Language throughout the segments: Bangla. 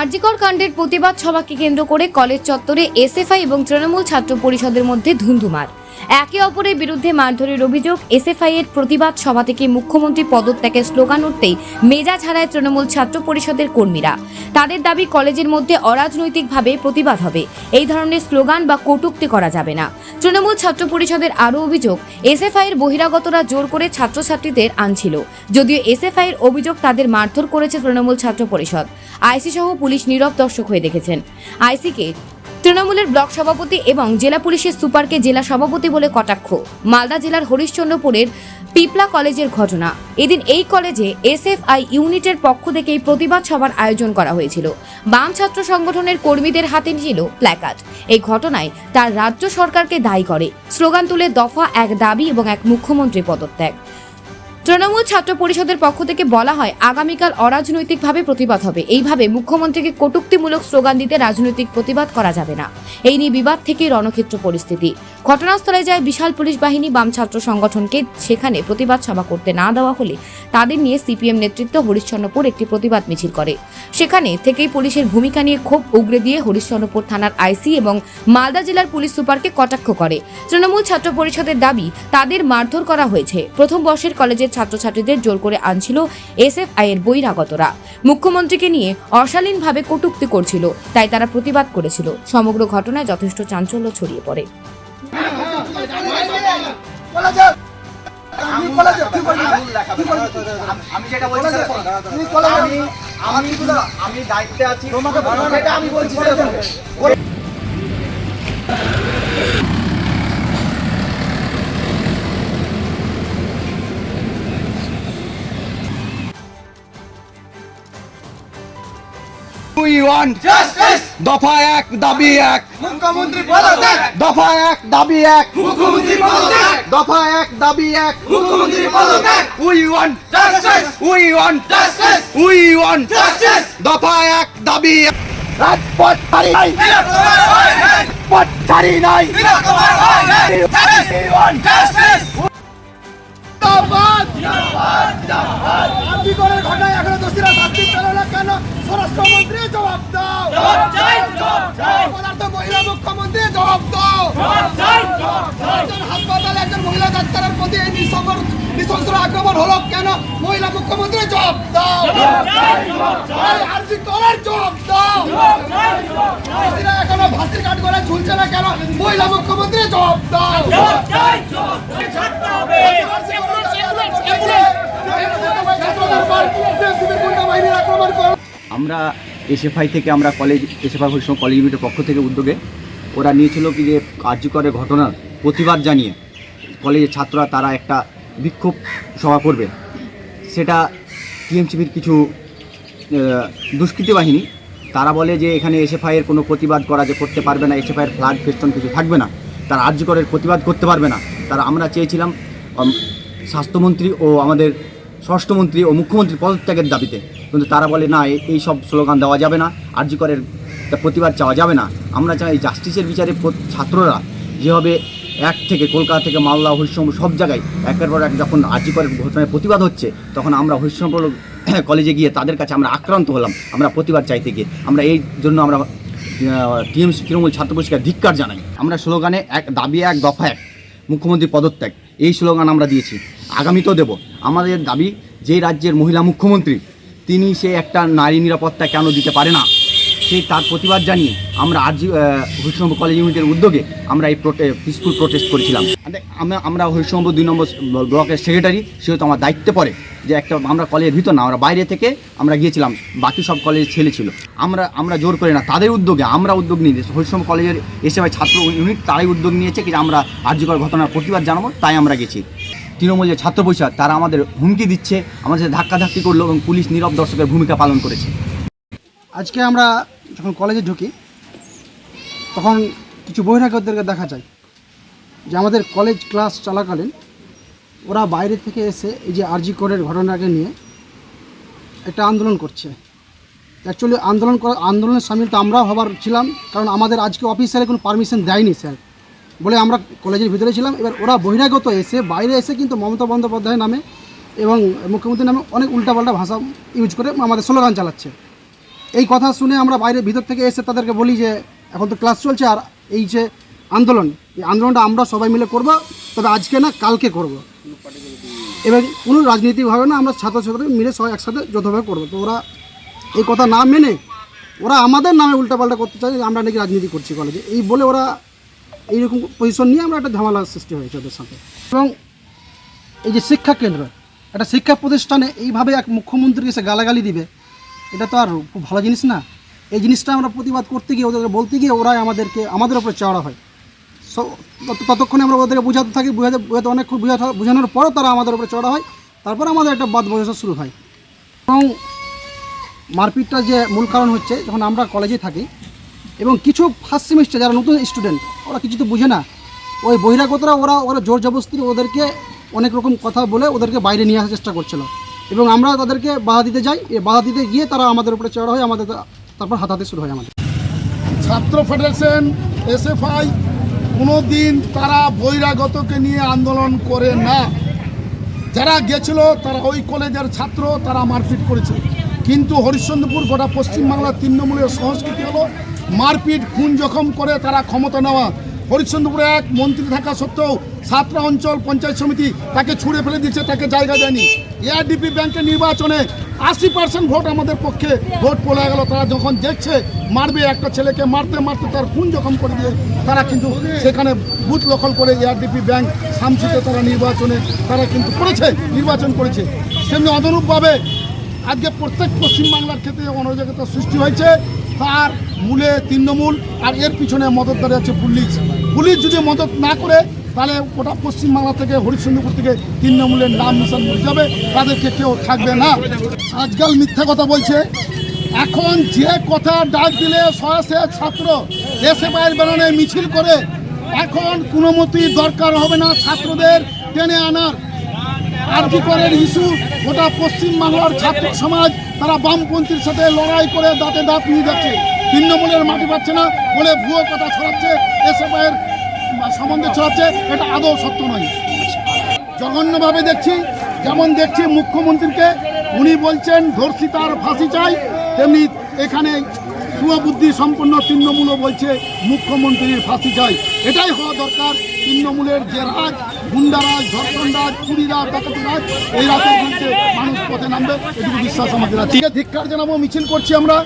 আরজিকর কাণ্ডের প্রতিবাদ সভাকে কেন্দ্র করে কলেজ চত্বরে এসএফআই এবং তৃণমূল ছাত্র পরিষদের মধ্যে ধুন্ধুমার। একে অপরের বিরুদ্ধে মারধরের অভিযোগ, এসএফআই এর প্রতিবাদ সভা থেকে মুখ্যমন্ত্রী পদত্যাগের স্লোগান উঠতেই মেজাজ হারায় তৃণমূল ছাত্র পরিষদের কর্মীরা। তাদের দাবি, কলেজের মধ্যে অরাজনৈতিকভাবে প্রতিবাদ হবে। এই ধরনের স্লোগান বা কটূক্তি করা যাবে না। তৃণমূল ছাত্র পরিষদের আরও অভিযোগ, এসএফআই এর বহিরাগতরা জোর করে ছাত্রছাত্রীদের আনছিল। যদিও এসএফআই এর অভিযোগ তাদের মারধর করেছে তৃণমূল ছাত্র পরিষদ। আইসি সহ পুলিশ নীরব দর্শক হয়ে দেখেছেন। আইসিকে তৃণমূলের ব্লক সভাপতি এবং জেলা পুলিশের সুপারকে জেলা সভাপতি বলে কটাক্ষ। মালদা জেলার হরিশ্চন্দ্রপুরের পিপলা কলেজের ঘটনা। এদিন এই কলেজে এসএফআই ইউনিটের পক্ষ থেকে প্রতিবাদ সভার আয়োজন করা হয়েছিল। বাম ছাত্র সংগঠনের কর্মীদের হাতে ছিল প্ল্যাকার্ড। এই ঘটনায় তার রাজ্য সরকারকে দায়ী করে। স্লোগান তুলে দফা এক দাবি এবং এক মুখ্যমন্ত্রী পদত্যাগ। তৃণমূল ছাত্র পরিষদের পক্ষ থেকে বলা হয়, আগামীকাল অরাজনৈতিকভাবে প্রতিবাদ হবে। এইভাবে মুখ্যমন্ত্রীকে কটুক্তিমূলক স্লোগান দিতে রাজনৈতিক প্রতিবাদ করা যাবে না। এই নিয়ে বিবাদ থেকেই রণক্ষেত্র পরিস্থিতি। ঘটনাস্থলে যায় বিশাল পুলিশ বাহিনী বাম ছাত্র সংগঠনকে সেখানে প্রতিবাদ সভা করতে না দেওয়া হলে তাদের নিয়ে সিপিএম নেতৃত্ব হরিশ্চন্দ্রপুর একটি প্রতিবাদ মিছিল করে। সেখানে থেকেই পুলিশের ভূমিকা নিয়ে ক্ষোভ উগরে দিয়ে হরিশ্চন্দ্রপুর থানার আইসি এবং মালদা জেলার পুলিশ সুপারকে কটাক্ষ করে। তৃণমূল ছাত্র পরিষদের দাবি, তাদের মারধর করা হয়েছে। প্রথম বর্ষের কলেজের ছাত্রছাত্রীদের জোর করে আনছিল এসএফআই এর বহিরাগতরা। মুখ্যমন্ত্রীকে নিয়ে অশালীনভাবে কটূক্তি করছিল, তাই তারা প্রতিবাদ করেছিল। সমগ্র ঘটনায় যথেষ্ট চাঞ্চল্য ছড়িয়ে পড়ে। আমি যেটা বলছি। আমি দায়িত্বে আছি তোমাকে আমি বলছি Justice! দফা এক দাবি এক মুখ্যমন্ত্রী পদত্যাগ দফা এক দাবি এক। মুখ্যমন্ত্রী পদত্যাগ দফা এক দাবি এক। মুখ্যমন্ত্রী পদত্যাগ we want Justice! We want Justice! We want Justice! দফা এক দাবি এক। রাজপথ ছাড়ি নাই। হয় নাই। পথ ছাড়ি নাই ঘটনায় এখনও দোষীরা শাস্তি পেল না। কেন? স্বরাষ্ট্রমন্ত্রী জবাব দাও। মহিলা ডাক্তারের প্রতি আক্রমণ হলো কেন? মহিলা মুখ্যমন্ত্রী জবাব দাও। দাও। ভাসির কাঠ করে ঝুলছে না কেন? মহিলা মুখ্যমন্ত্রী জবাব দাও। আমরা এসএফআই থেকে আমরা কলেজ এসএফআই কলেজ ইউনিটের পক্ষ থেকে উদ্যোগে ওরা নিয়েছিল কি যে কার্যকরের ঘটনার প্রতিবাদ জানিয়ে কলেজের ছাত্ররা তারা একটা বিক্ষোভ সভা করবে। সেটা টিএমসিপির কিছু দুষ্কৃতী বাহিনী। তারা বলে যে এখানে এসএফআই এর কোনো প্রতিবাদ করা যে করতে পারবে না এসএফআই এর ফ্ল্যাগ ফেস্টন কিছু থাকবে না, তারা আর্যকরের প্রতিবাদ করতে পারবে না। তারা আমরা চেয়েছিলাম স্বাস্থ্যমন্ত্রী ও আমাদের স্বরাষ্ট্রমন্ত্রী ও মুখ্যমন্ত্রী পদত্যাগের দাবিতে। কিন্তু তারা বলে না এই সব স্লোগান দেওয়া যাবে না আর্যকরের প্রতিবাদ চাওয়া যাবে না। আমরা চাই জাস্টিসের বিচারে ছাত্ররা যেভাবে এক থেকে কলকাতা থেকে মালদা, হরিশ্চন্দ্র সব জায়গায় একের পর এক যখন আর্যকরের ঘটনায় প্রতিবাদ হচ্ছে, তখন আমরা হরিশ্চন্দ্র কলেজে গিয়ে তাদের কাছে আমরা আক্রান্ত হলাম। আমরা প্রতিবাদ চাইতে গিয়ে। আমরা এই জন্য আমরা টিএমসি তৃণমূল ছাত্র পরিষদের ধিক্কার জানাই। আমরা স্লোগানে এক, দাবি এক, দফা এক, মুখ্যমন্ত্রী পদত্যাগ। এই স্লোগান আমরা দিয়েছি। আগামীতেও দেব। আমাদের দাবি, যে রাজ্যের মহিলা মুখ্যমন্ত্রী, তিনি সে একটা নারী নিরাপত্তা কেন দিতে পারে না? সেই তার প্রতিবাদ জানিয়ে আমরা আজ হরিশম্ভ কলেজ ইউনিটের উদ্যোগে আমরা এই পিসফুল প্রোটেস্ট করেছিলাম। আমরা হরিশম্ভ দুই নম্বর ব্লকের সেক্রেটারি সেহেতু আমার দায়িত্বে পড়ে যে একটা আমরা কলেজের ভিতর না, আমরা বাইরে থেকে আমরা গিয়েছিলাম, বাকি সব কলেজের ছেলে ছিল। আমরা আমরা জোর করে না, তাদের উদ্যোগে আমরা উদ্যোগ নিয়ে হরিশম্ভ কলেজের এসে ছাত্র ইউনিট তারাই উদ্যোগ নিয়েছে যে আমরা আর্যকর ঘটনার প্রতিবাদ জানাব, তাই আমরা গেছি। তৃণমূল যে ছাত্র পরিষদ, তারা আমাদের হুমকি দিচ্ছে, আমাদের ধাক্কাধাক্কি করল এবং পুলিশ নীরব দর্শকের ভূমিকা পালন করেছে। আজকে আমরা যখন কলেজে ঢুকি, তখন কিছু বহিরাগতদেরকে দেখা যায় যে আমাদের কলেজ ক্লাস চলাকালীন ওরা বাইরে থেকে এসে এই যে আরজি কোডের ঘটনাকে নিয়ে একটা আন্দোলন করছে। অ্যাকচুয়ালি আন্দোলন করা আন্দোলনের সামিল তো আমরাও হবার ছিলাম, কারণ আমাদের আজকে অফিসারে কোনো পারমিশন দেয়নি স্যার। বলে আমরা কলেজের ভিতরে ছিলাম, এবার ওরা বহিরাগত এসে, বাইরে এসে কিন্তু মমতা বন্দ্যোপাধ্যায় নামে এবং মুখ্যমন্ত্রীর নামে অনেক উল্টাপাল্টা ভাষা ইউজ করে আমাদের স্লোগান চালাচ্ছে। এই কথা শুনে আমরা বাইরে ভিতর থেকে এসে তাদেরকে বলি যে, এখন তো ক্লাস চলছে আর এই যে আন্দোলন, এই আন্দোলনটা আমরা সবাই মিলে করব, তবে আজকে না, কালকে করব। এবং কোনো রাজনীতিভাবে না, আমরা ছাত্রছাত্রী মিলে সবাই একসাথে যৌথভাবে করব। তো ওরা এই কথা না মেনে, ওরা আমাদের নামে উল্টাপাল্টা করতে চায়, আমরা নাকি রাজনীতি করছি কলেজে এই বলে ওরা এইরকম পজিশন নিয়ে আমরা একটা ঝামেলার সৃষ্টি হয়েছে ওদের সাথে। এবং এই যে শিক্ষা কেন্দ্র, একটা শিক্ষা প্রতিষ্ঠানে এইভাবে এক মুখ্যমন্ত্রী এসে গালাগালি দিবে এটা তো আর খুব ভালো জিনিস না। এই জিনিসটা আমরা প্রতিবাদ করতে গিয়ে ওদেরকে বলতে গিয়ে ওরাই আমাদেরকে, আমাদের উপরে চড়া হয়। সো ততক্ষণে আমরা ওদেরকে বোঝাতে থাকি, বোঝাতে বোঝাতে অনেক বোঝাতে বোঝানোর পরও তারা আমাদের উপরে চড়া হয়। তারপর আমাদের একটা বাদ বোঝা শুরু হয়। এবং মারপিটটা যে মূল কারণ হচ্ছে, যখন আমরা কলেজে থাকি, এবং কিছু ফার্স্ট সেমিস্টার যারা নতুন স্টুডেন্ট ওরা কিছু তো বুঝে না। ওই বহিরাগতরা, ওরা ওরা জোর জবরদস্তি ওদেরকে অনেক রকম কথা বলে ওদেরকে বাইরে নিয়ে আসার চেষ্টা করছিল। এবং আমরা তাদেরকে বাধা দিতে যাই। বাধা দিতে গিয়ে তারা আমাদের উপরে চড়া হয় আমাদের তারপর হাতাহাতি শুরু হয় আমাদের। ছাত্র ফেডারেশন এস এসএফআই কোনো দিন তারা বহিরাগতকে নিয়ে আন্দোলন করে না। যারা গেছিল, তারা ওই কলেজের ছাত্র, তারা মারপিট করেছে। কিন্তু হরিশ্চন্দ্রপুর গোটা পশ্চিমবাংলার তৃণমূলের সংস্কৃতি হলো, মারপিট, খুন জখম করে তারা ক্ষমতা নেওয়া। হরিশ্চন্দ্রপুরে এক মন্ত্রী থাকা সত্ত্বেও সাতটা অঞ্চল পঞ্চায়েত সমিতি তাকে ছুঁড়ে ফেলে দিয়েছে, তাকে জায়গা দেয়নি। এআরডিপি ব্যাংকের নির্বাচনে আশি পার্সেন্ট ভোট আমাদের পক্ষে, ভোট পড়ে গেল। তারা যখন দেখছে, মারবে একটা ছেলেকে, মারতে মারতে তার খুন জখম করে দিয়ে, তারা কিন্তু সেখানে বুথ দখল করে এআরডিপি ব্যাংক সামসিতে তারা নির্বাচনে, তারা কিন্তু করেছে, নির্বাচন করেছে। তেমনি অনুরূপভাবে আজকে প্রত্যেক পশ্চিমবাংলার ক্ষেত্রে অরাজকতা সৃষ্টি হয়েছে। তার মূলে তৃণমূল, আর এর পিছনে মদত মদতদারি আছে পুলিশ। পুলিশ যদি মদত না করে তাহলে গোটা পশ্চিমবাংলা থেকে, হরিশ্চন্দ্রপুর থেকে তৃণমূলের নাম মিশন উঠে যাবে। তাদেরকে কেউ থাকবে না। আজকাল মিথ্যা কথা বলছে। এখন যে কথা ডাক দিলে সরাসরি ছাত্র দেশে বাইরে বেরোনে মিছিল করে, এখন কোনো দরকার হবে না ছাত্রদের টেনে আনার। আর্থিকরের ইস্যু? গোটা পশ্চিমবাংলার ছাত্র সমাজ, তারা বামপন্থীর সাথে লড়াই করে দাঁতে দাঁত নিয়ে যাচ্ছে। তৃণমূলের মাটি পাচ্ছে না বলে ভুয়ো কথা ছড়াচ্ছে এসবের সম্বন্ধে ছড়াচ্ছে, এটা আদৌ সত্য নয়। জঘন্যভাবে দেখছি, যেমন দেখছি মুখ্যমন্ত্রীকে, উনি বলছেন ধর্ষিতার ফাঁসি চাই, তেমনি এখানে সুবুদ্ধি সম্পন্ন তৃণমূলও বলছে, মুখ্যমন্ত্রীর ফাঁসি চাই। এটাই হওয়া দরকার, তৃণমূলের যে রাজ গুন্ডারাজ ধর্ষণ রাজ চুরি রাজ ডাকাতি রাজ এই রাতের বিরুদ্ধে মানুষ পথে নামবে এটুকু বিশ্বাস আমাদের আছে। ধিক্কার জানাব মিছিল করছি আমরা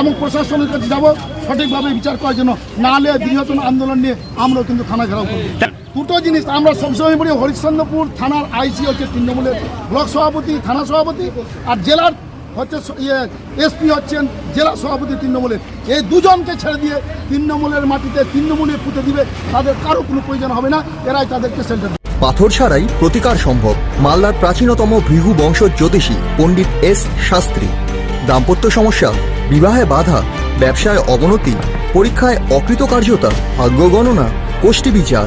এবং প্রশাসনের কাছে যাব সঠিকভাবে বিচার করার জন্য। নাহলে বৃহত্তম আন্দোলন নিয়ে আমরাও কিন্তু থানা ঘেরাও করব। দুটো জিনিস আমরা সবসময় বলি হরিশ্চন্দ্রপুর থানার আইসি হচ্ছে তৃণমূলের ব্লক সভাপতি থানা সভাপতি আর জেলার হচ্ছে ইয়ে এসপি হচ্ছেন জেলা সভাপতি তৃণমূলের। এই দুজনকে ছেড়ে দিয়ে তৃণমূলের মাটিতে তৃণমূলে পুঁতে দিবে, তাদের কারও কোনো প্রয়োজন হবে না, এরাই তাদেরকে সেন্টার পাথর ছাড়াই প্রতিকার সম্ভব, মালদার প্রাচীনতম ভৃগু বংশ জ্যোতিষী পণ্ডিত এস শাস্ত্রী। দাম্পত্য সমস্যা, বিবাহে বাধা, ব্যবসায় অবনতি, পরীক্ষায় অকৃতকার্যতা, ভাগ্য গণনা গোষ্ঠী বিচার।